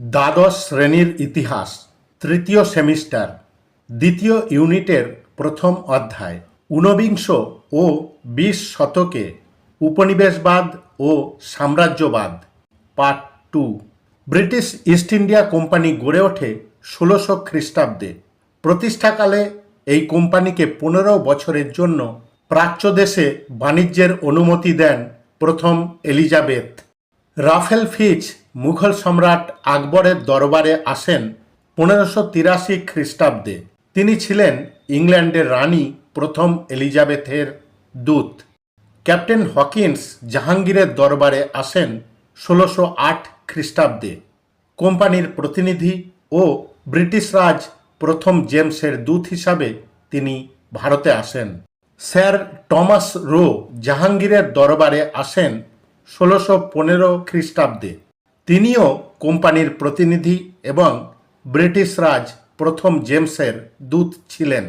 দ্বাদশ শ্রেণির ইতিহাস, তৃতীয় সেমিস্টার, দ্বিতীয় ইউনিটের প্রথম অধ্যায়, ঊনবিংশ ও বিশ শতকে, উপনিবেশবাদ ও সাম্রাজ্যবাদ, part two. British East India company গড়ে ওঠে ষোলোশো খ্রিস্টাব্দে। প্রতিষ্ঠাকালে এই কোম্পানিকে পনেরো বছরের জন্য প্রাচ্য দেশে বাণিজ্যের অনুমতি দেন প্রথম এলিজাবেথ। রাফেল ফিচ মুঘল সম্রাট আকবরের দরবারে আসেন পনেরোশো তিরাশি খ্রিস্টাব্দে। তিনি ছিলেন ইংল্যান্ডের রানী প্রথম এলিজাবেথের দূত। ক্যাপ্টেন হকিন্স জাহাঙ্গীরের দরবারে আসেন ষোলোশো আট খ্রিস্টাব্দে। কোম্পানির প্রতিনিধি ও ব্রিটিশ রাজ প্রথম জেমসের দূত হিসাবে তিনি ভারতে আসেন। স্যার টমাস রো জাহাঙ্গীরের দরবারে আসেন ষোলোশো পনেরো খ্রিস্টাব্দে। তিনিও কোম্পানির প্রতিনিধি এবং ব্রিটিশ রাজ প্রথম জেমসের দূত ছিলেন।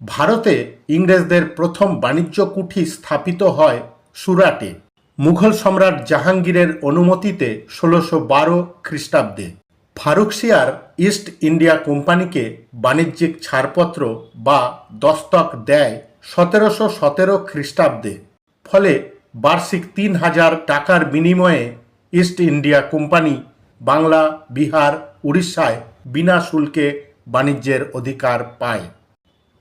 ভারতে ইংরেজদের প্রথম বাণিজ্য কুঠি স্থাপিত হয় সুরাটে। মুঘল সম্রাট জাহাঙ্গীরের অনুমতিতে ষোলোশো বারো খ্রিস্টাব্দে। ফারুকসিয়ার ইস্ট ইন্ডিয়া কোম্পানিকে বাণিজ্যিক ছাড়পত্র বা দস্তক দেয় সতেরোশো সতেরো খ্রিস্টাব্দে। ফলে বার্ষিক তিন হাজার টাকার বিনিময়ে East India company Bangla, Bihar, উড়িষ্যায় বিনা শুল্কে বাণিজ্যের অধিকার পায়।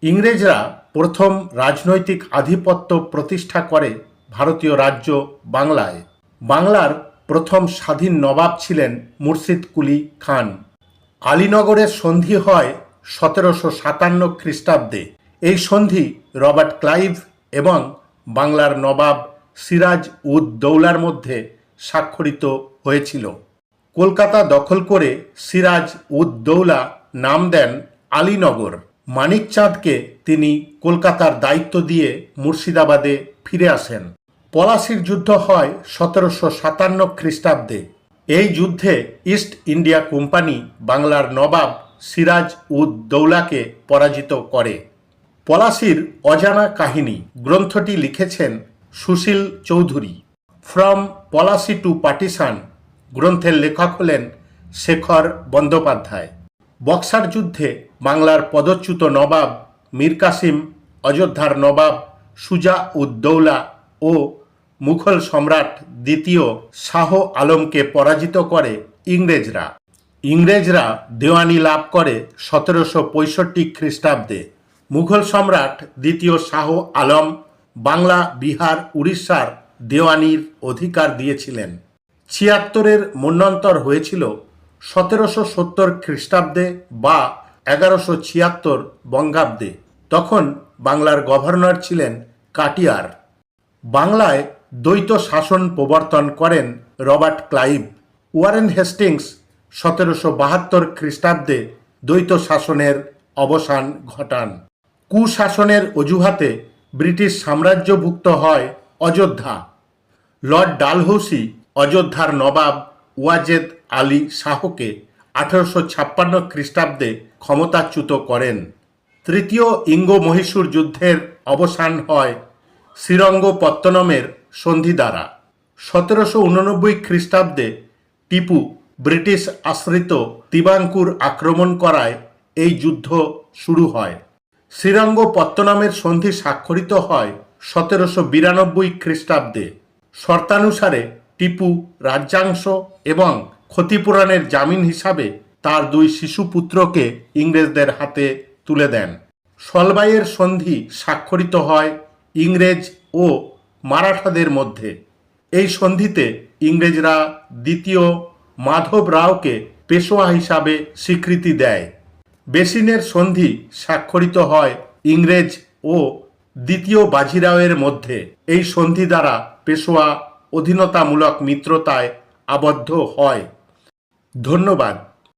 ইংরেজরা প্রথম রাজনৈতিক আধিপত্য প্রতিষ্ঠা করে ভারতীয় রাজ্য বাংলায়। বাংলার প্রথম স্বাধীন নবাব ছিলেন মুর্শিদ কুলি খান। আলীনগরের সন্ধি হয় সতেরোশো সাতান্ন খ্রিস্টাব্দে। এই সন্ধি রবার্ট ক্লাইভ এবং বাংলার নবাব সিরাজ উদ দৌলার মধ্যে স্বাক্ষরিত হয়েছিল। কলকাতা দখল করে সিরাজ উদ দৌলা নাম দেন আলীনগর। মানিকচাঁদকে তিনি কলকাতার দায়িত্ব দিয়ে মুর্শিদাবাদে ফিরে আসেন। পলাশির যুদ্ধ হয় সতেরোশো সাতান্ন খ্রিস্টাব্দে। এই যুদ্ধে ইস্ট ইন্ডিয়া কোম্পানি বাংলার নবাব সিরাজ উদ দৌলাকে পরাজিত করে। পলাশির অজানা কাহিনী গ্রন্থটি লিখেছেন Sushil Chowdhury. From Palashi to partition গ্রন্থের লেখক হলেন শেখর বন্দ্যোপাধ্যায়। বক্সার যুদ্ধে বাংলার পদচ্যুত নবাব মীর কাসিম, অযোধ্যার নবাব সুজা উদ্দৌলা ও মুঘল সম্রাট দ্বিতীয় শাহ আলমকে পরাজিত করে ইংরেজরা। ইংরেজরা দেওয়ানি লাভ করে সতেরোশো পঁয়ষট্টি খ্রিস্টাব্দে। মুঘল সম্রাট দ্বিতীয় শাহ আলম বাংলা, বিহার, উড়িষ্যার দেওয়ানির অধিকার দিয়েছিলেন। ছিয়াত্তরের মন্বন্তর হয়েছিল সতেরোশো সত্তর খ্রিস্টাব্দে বা এগারোশো ছিয়াত্তর বঙ্গাব্দে। তখন বাংলার গভর্নর ছিলেন কাটিয়ার। বাংলায় দ্বৈত শাসন প্রবর্তন করেন রবার্ট ক্লাইভ। ওয়ারেন হেস্টিংস সতেরোশো বাহাত্তর খ্রিস্টাব্দে দ্বৈত শাসনের অবসান ঘটান। কুশাসনের অজুহাতে ব্রিটিশ সাম্রাজ্যভুক্ত হয় অযোধ্যা। লর্ড ডালহৌসি, অযোধ্যার নবাব ওয়াজেদ আলী শাহকে আঠারোশো ছাপ্পান্ন খ্রিস্টাব্দে ক্ষমতাচ্যুত করেন। তৃতীয় ইঙ্গ মহীশূর যুদ্ধের অবসান হয় শ্রীরঙ্গপত্তনমের সন্ধি দ্বারা। সতেরোশো উননব্বই খ্রিস্টাব্দে টিপু ব্রিটিশ আশ্রিত তিবাঙ্কুর আক্রমণ করায় এই যুদ্ধ শুরু হয়। শ্রীরঙ্গপত্তনমের সন্ধি স্বাক্ষরিত হয় সতেরোশো বিরানব্বই খ্রিস্টাব্দে। শর্তানুসারে টিপু, রাজ্যাংশ এবং ক্ষতিপূরণের জামিন হিসাবে তার দুই শিশুপুত্রকে ইংরেজদের হাতে তুলে দেন। সলবাইয়ের সন্ধি স্বাক্ষরিত হয় ইংরেজ ও মারাঠাদের মধ্যে। এই সন্ধিতে ইংরেজরা দ্বিতীয় মাধব রাওকে পেশোয়া হিসাবে স্বীকৃতি দেয়। বেসিনের সন্ধি স্বাক্ষরিত হয় ইংরেজ ও দ্বিতীয় বাজিরাওয়ের মধ্যে এই সন্ধি দ্বারা পেশোয়া অধীনতামূলক মিত্রতায় আবদ্ধ হয়। ধন্যবাদ।